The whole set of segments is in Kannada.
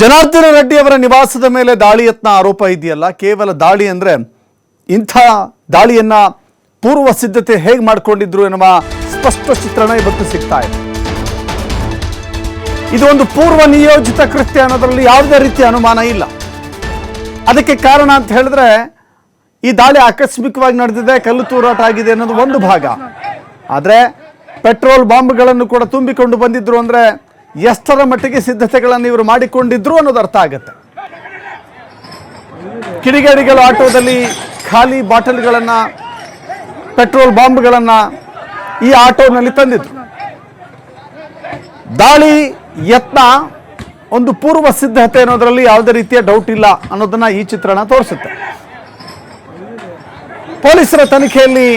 ಜನಾರ್ದನ ರೆಡ್ಡಿ ಅವರ ನಿವಾಸದ ಮೇಲೆ ದಾಳಿ ಯತ್ನ ಆರೋಪ ಇದೆಯಲ್ಲ, ಕೇವಲ ದಾಳಿ ಅಂದ್ರೆ ಇಂಥ ದಾಳಿಯನ್ನ ಪೂರ್ವ ಸಿದ್ಧತೆ ಹೇಗೆ ಮಾಡಿಕೊಂಡಿದ್ರು ಎನ್ನುವ ಸ್ಪಷ್ಟ ಚಿತ್ರಣ ಇವತ್ತು ಸಿಗ್ತಾ ಇದೆ. ಇದು ಒಂದು ಪೂರ್ವ ನಿಯೋಜಿತ ಕೃತ್ಯ ಅನ್ನೋದರಲ್ಲಿ ಯಾವುದೇ ರೀತಿಯ ಅನುಮಾನ ಇಲ್ಲ. ಅದಕ್ಕೆ ಕಾರಣ ಅಂತ ಹೇಳಿದ್ರೆ, ಈ ದಾಳಿ ಆಕಸ್ಮಿಕವಾಗಿ ನಡೆದಿದೆ, ಕಲ್ಲು ತೂರಾಟ ಆಗಿದೆ ಅನ್ನೋದು ಒಂದು ಭಾಗ. ಆದರೆ ಪೆಟ್ರೋಲ್ ಬಾಂಬ್ಗಳನ್ನು ಕೂಡ ತುಂಬಿಕೊಂಡು ಬಂದಿದ್ರು ಅಂದ್ರೆ ಎಷ್ಟರ ಮಟ್ಟಿಗೆ ಸಿದ್ಧತೆಗಳನ್ನು ಇವರು ಮಾಡಿಕೊಂಡಿದ್ರು ಅನ್ನೋದು ಅರ್ಥ ಆಗುತ್ತೆ. ಕಿಡಿಗೇಡಿಗಳು ಆಟೋದಲ್ಲಿ ಖಾಲಿ ಬಾಟಲ್ಗಳನ್ನು, ಪೆಟ್ರೋಲ್ ಬಾಂಬ್ಗಳನ್ನು ಈ ಆಟೋನಲ್ಲಿ ತಂದಿದ್ರು. ದಾಳಿ, ಯತ್ನ, ಒಂದು ಪೂರ್ವ ಸಿದ್ಧತೆ ಅನ್ನೋದರಲ್ಲಿ ಯಾವುದೇ ರೀತಿಯ ಡೌಟ್ ಇಲ್ಲ ಅನ್ನೋದನ್ನ ಈ ಚಿತ್ರಣ ತೋರಿಸುತ್ತೆ. ಪೊಲೀಸರ ತನಿಖೆಯಲ್ಲಿ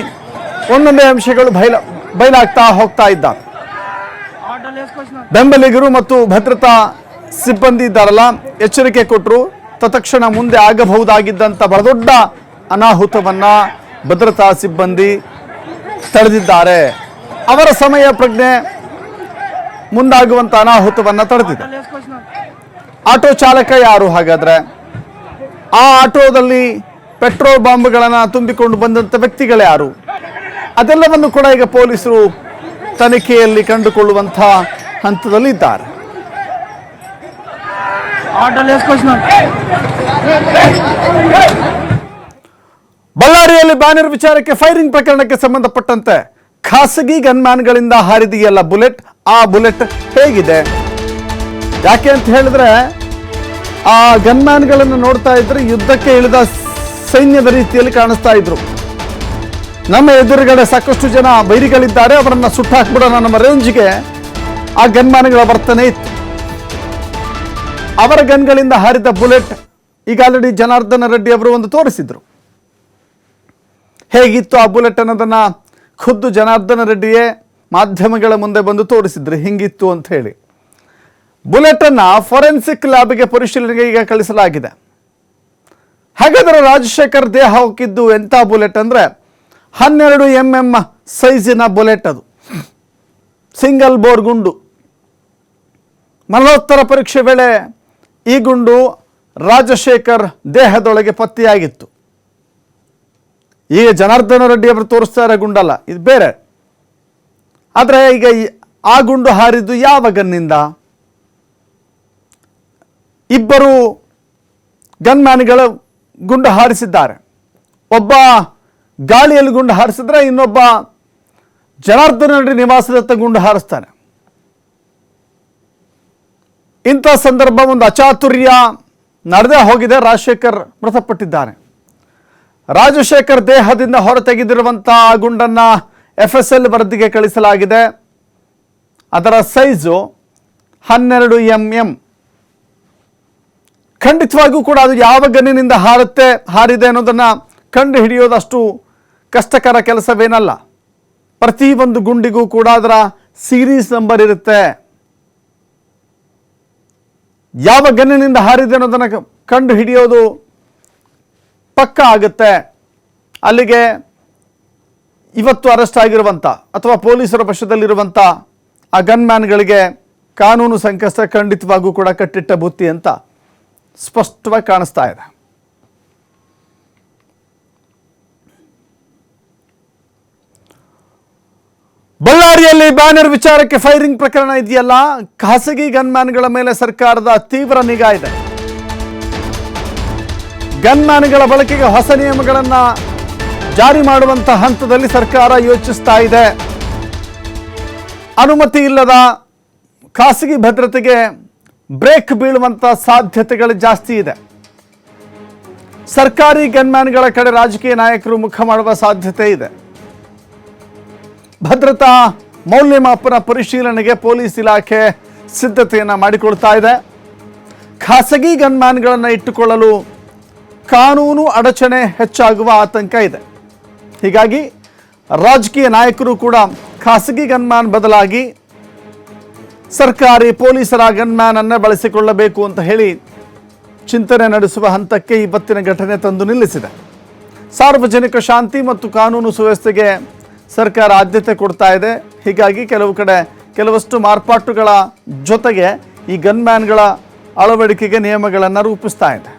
ಒಂದೊಂದೇ ಅಂಶಗಳು ಬಯಲ ಬಯಲಾಗ್ತಾ ಹೋಗ್ತಾ ಇದ್ದಾವೆ. ಬೆಂಬಲಿಗರು ಮತ್ತು ಭದ್ರತಾ ಸಿಬ್ಬಂದಿ ಇದ್ದಾರಲ್ಲ ಎಚ್ಚರಿಕೆ ಕೊಟ್ಟರು ತತ್ಕ್ಷಣ ಮುಂದೆ ಆಗಬಹುದಾಗಿದ್ದಂಥ ಬಹಳ ಅನಾಹುತವನ್ನು ಭದ್ರತಾ ಸಿಬ್ಬಂದಿ ತಡೆದಿದ್ದಾರೆ. ಅವರ ಸಮಯ ಪ್ರಜ್ಞೆ ಮುಂದಾಗುವಂಥ ಅನಾಹುತವನ್ನು ತಡೆದಿದೆ. ಆಟೋ ಚಾಲಕ ಯಾರು ಹಾಗಾದರೆ? ಆ ಆಟೋದಲ್ಲಿ ಪೆಟ್ರೋಲ್ ಬಾಂಬ್ಗಳನ್ನು ತುಂಬಿಕೊಂಡು ಬಂದಂಥ ವ್ಯಕ್ತಿಗಳು ಯಾರು? ಅದೆಲ್ಲವನ್ನು ಕೂಡ ಈಗ ಪೊಲೀಸರು ತನಿಖೆಯಲ್ಲಿ ಕಂಡುಕೊಳ್ಳುವಂಥ ಹಂತದಲ್ಲಿದ್ದಾರೆ. ಬಳ್ಳಾರಿಯಲ್ಲಿ ಬ್ಯಾನರ್ ವಿಚಾರಕ್ಕೆ ಫೈರಿಂಗ್ ಪ್ರಕರಣಕ್ಕೆ ಸಂಬಂಧಪಟ್ಟಂತೆ ಖಾಸಗಿ ಗನ್ಮ್ಯಾನ್ಗಳಿಂದ ಹಾರಿದೆಯಲ್ಲ ಬುಲೆಟ್ ಆ ಬುಲೆಟ್ ಹೇಗಿದೆ? ಯಾಕೆ ಅಂತ ಹೇಳಿದ್ರೆ ಆ ಗನ್ಮ್ಯಾನ್ಗಳನ್ನು ನೋಡ್ತಾ ಇದ್ರೆ ಯುದ್ಧಕ್ಕೆ ಇಳಿದ ಸೈನ್ಯದ ರೀತಿಯಲ್ಲಿ ಕಾಣಿಸ್ತಾ ಇದ್ರು. ನಮ್ಮ ಎದುರುಗಡೆ ಸಾಕಷ್ಟು ಜನ ಬೈರಿಗಳಿದ್ದಾರೆ. ಅವರನ್ನ ಸುಟ್ಟಾಕ್ಬಿಡೋಣ ನಮ್ಮ ರೇಂಜ್ಗೆ. ಆ ಗನ್ಮ್ಯಾನ್ಗಳ ವರ್ತನೆ ಇತ್ತು. ಅವರ ಗನ್ಗಳಿಂದ ಹಾರಿದ ಬುಲೆಟ್ ಈಗ ಆಲ್ರೆಡಿ ಜನಾರ್ದನ ರೆಡ್ಡಿ ಅವರು ಒಂದು ತೋರಿಸಿದ್ರು. ಹೇಗಿತ್ತು ಆ ಬುಲೆಟ್ ಅನ್ನೋದನ್ನ ಖುದ್ದು ಜನಾರ್ದನ ರೆಡ್ಡಿಯೇ ಮಾಧ್ಯಮಗಳ ಮುಂದೆ ಬಂದು ತೋರಿಸಿದ್ರು. ಹಿಂಗಿತ್ತು ಅಂತ ಹೇಳಿ. ಬುಲೆಟ್ ಅನ್ನ ಫೊರೆನ್ಸಿಕ್ ಲ್ಯಾಬ್ಗೆ ಪರಿಶೀಲನೆಗೆ ಈಗ ಕಳಿಸಲಾಗಿದೆ. ಹಾಗಾದರೆ ರಾಜಶೇಖರ್ ದೇಹ ಹೋಗಿದ್ದು ಎಂಥ ಬುಲೆಟ್ ಅಂದ್ರೆ ಹನ್ನೆರಡು ಎಂ ಎಂ ಸೈಜಿನ ಬುಲೆಟ್ ಅದು. ಸಿಂಗಲ್ ಬೋರ್ ಗುಂಡು. ಮರಣೋತ್ತರ ಪರೀಕ್ಷೆ ವೇಳೆ ಈ ಗುಂಡು ರಾಜಶೇಖರ್ ದೇಹದೊಳಗೆ ಪತ್ತೆಯಾಗಿತ್ತು. ಈಗ ಜನಾರ್ದನ ರೆಡ್ಡಿ ಅವರು ತೋರಿಸ್ತಾ ಇರೋ ಗುಂಡಲ್ಲ, ಇದು ಬೇರೆ. ಆದರೆ ಈಗ ಆ ಗುಂಡು ಹಾರಿದ್ದು ಯಾವ ಗನ್ನಿಂದ ಇಬ್ಬರು ಗನ್ಮ್ಯಾನ್ಗಳು ಗುಂಡು ಹಾರಿಸಿದ್ದಾರೆ. ಒಬ್ಬ ಗಾಳಿಯಲ್ಲಿ ಗುಂಡು ಹಾರಿಸಿದ್ರೆ ಇನ್ನೊಬ್ಬ ಜನಾರ್ದನ ರೆಡ್ಡಿ ನಿವಾಸದತ್ತ ಗುಂಡು ಹಾರಿಸ್ತಾನೆ. ಇಂಥ ಸಂದರ್ಭ ಒಂದು ಅಚಾತುರ್ಯ ನಡೆದೇ ಹೋಗಿದೆ, ರಾಜಶೇಖರ್ ಮೃತಪಟ್ಟಿದ್ದಾನೆ. ರಾಜಶೇಖರ್ ದೇಹದಿಂದ ಹೊರತೆಗೆದಿರುವಂಥ ಆ ಗುಂಡನ್ನ ಎಫ್ ಎಸ್ ಎಲ್ ವರದಿಗೆ ಕಳಿಸಲಾಗಿದೆ. ಅದರ ಸೈಜು ಹನ್ನೆರಡು ಎಂ ಎಂ. ಖಂಡಿತವಾಗಿಯೂ ಕೂಡ ಅದು ಯಾವ ಗನ್ನಿನಿಂದ ಹಾರುತ್ತೆ, ಹಾರಿದೆ ಅನ್ನೋದನ್ನು ಕಂಡು ಹಿಡಿಯೋದಷ್ಟು ಕಷ್ಟಕರ ಕೆಲಸವೇನಲ್ಲ. ಪ್ರತಿ ಒಂದು ಗುಂಡಿಗೂ ಕೂಡ ಅದರ ಸೀರೀಸ್ ನಂಬರ್ ಇರುತ್ತೆ. ಯಾವ ಗನ್ನಿನಿಂದ ಹಾರಿದೆ ಅನ್ನೋದನ್ನು ಕಂಡು ಹಿಡಿಯೋದು ಪಕ್ಕ ಆಗುತ್ತೆ. ಅಲ್ಲಿಗೆ ಇವತ್ತು ಅರೆಸ್ಟ್ ಆಗಿರುವಂಥ ಅಥವಾ ಪೊಲೀಸರ ವಶದಲ್ಲಿರುವಂಥ ಆ ಗನ್ಮ್ಯಾನ್ಗಳಿಗೆ ಕಾನೂನು ಸಂಕಷ್ಟ ಖಂಡಿತವಾಗೂ ಕೂಡ ಕಟ್ಟಿಟ್ಟ ಬುತ್ತಿ ಅಂತ ಸ್ಪಷ್ಟವಾಗಿ ಕಾಣಿಸ್ತಾ ಇದೆ. ಬಳ್ಳಾರಿಯಲ್ಲಿ ಬ್ಯಾನರ್ ವಿಚಾರಕ್ಕೆ ಫೈರಿಂಗ್ ಪ್ರಕರಣ ಇದೆಯಲ್ಲ? ಖಾಸಗಿ ಗನ್ಮ್ಯಾನ್ಗಳ ಮೇಲೆ ಸರ್ಕಾರದ ತೀವ್ರ ನಿಗಾ ಇದೆ. ಗನ್ಮ್ಯಾನ್ಗಳ ಬಳಕೆಗೆ ಹೊಸ ನಿಯಮಗಳನ್ನು ಜಾರಿ ಮಾಡುವಂತ ಹಂತದಲ್ಲಿ ಸರ್ಕಾರ ಯೋಚಿಸ್ತಾ ಇದೆ. ಅನುಮತಿ ಇಲ್ಲದ ಖಾಸಗಿ ಭದ್ರತೆಗೆ ಬ್ರೇಕ್ ಬೀಳುವಂತ ಸಾಧ್ಯತೆಗಳು ಜಾಸ್ತಿ ಇದೆ. ಸರ್ಕಾರಿ ಗನ್ಮ್ಯಾನ್ಗಳ ಕಡೆ ರಾಜಕೀಯ ನಾಯಕರು ಮುಖ ಮಾಡುವ ಸಾಧ್ಯತೆ ಇದೆ. ಭದ್ರತಾ ಮೌಲ್ಯಮಾಪನ ಪರಿಶೀಲನೆಗೆ ಪೊಲೀಸ್ ಇಲಾಖೆ ಸಿದ್ಧತೆಯನ್ನು ಮಾಡಿಕೊಳ್ತಾ ಇದೆ. ಖಾಸಗಿ ಗನ್ಮ್ಯಾನ್ಗಳನ್ನು ಇಟ್ಟುಕೊಳ್ಳಲು ಕಾನೂನು ಅಡಚಣೆ ಹೆಚ್ಚಾಗುವ ಆತಂಕ ಇದೆ. ಹೀಗಾಗಿ ರಾಜಕೀಯ ನಾಯಕರು ಕೂಡ ಖಾಸಗಿ ಗನ್ಮ್ಯಾನ್ ಬದಲಾಗಿ ಸರ್ಕಾರಿ ಪೊಲೀಸರ ಗನ್ಮ್ಯಾನ್ ಬಳಸಿಕೊಳ್ಳಬೇಕು ಅಂತ ಹೇಳಿ ಚಿಂತನೆ ನಡೆಸುವ ಹಂತಕ್ಕೆ ಇವತ್ತಿನ ಘಟನೆ ತಂದು ನಿಲ್ಲಿಸಿದೆ. ಸಾರ್ವಜನಿಕ ಶಾಂತಿ ಮತ್ತು ಕಾನೂನು ಸುವ್ಯವಸ್ಥೆಗೆ ಸರ್ಕಾರ ಆದ್ಯತೆ ಕೊಡ್ತಾ ಇದೆ. ಹೀಗಾಗಿ ಕೆಲವು ಕಡೆ ಕೆಲವಷ್ಟು ಮಾರ್ಪಾಟುಗಳ ಜೊತೆಗೆ ಈ ಗನ್ಮ್ಯಾನ್ಗಳ ಅಳವಡಿಕೆಗೆ ನಿಯಮಗಳನ್ನು ರೂಪಿಸ್ತಾ ಇದೆ.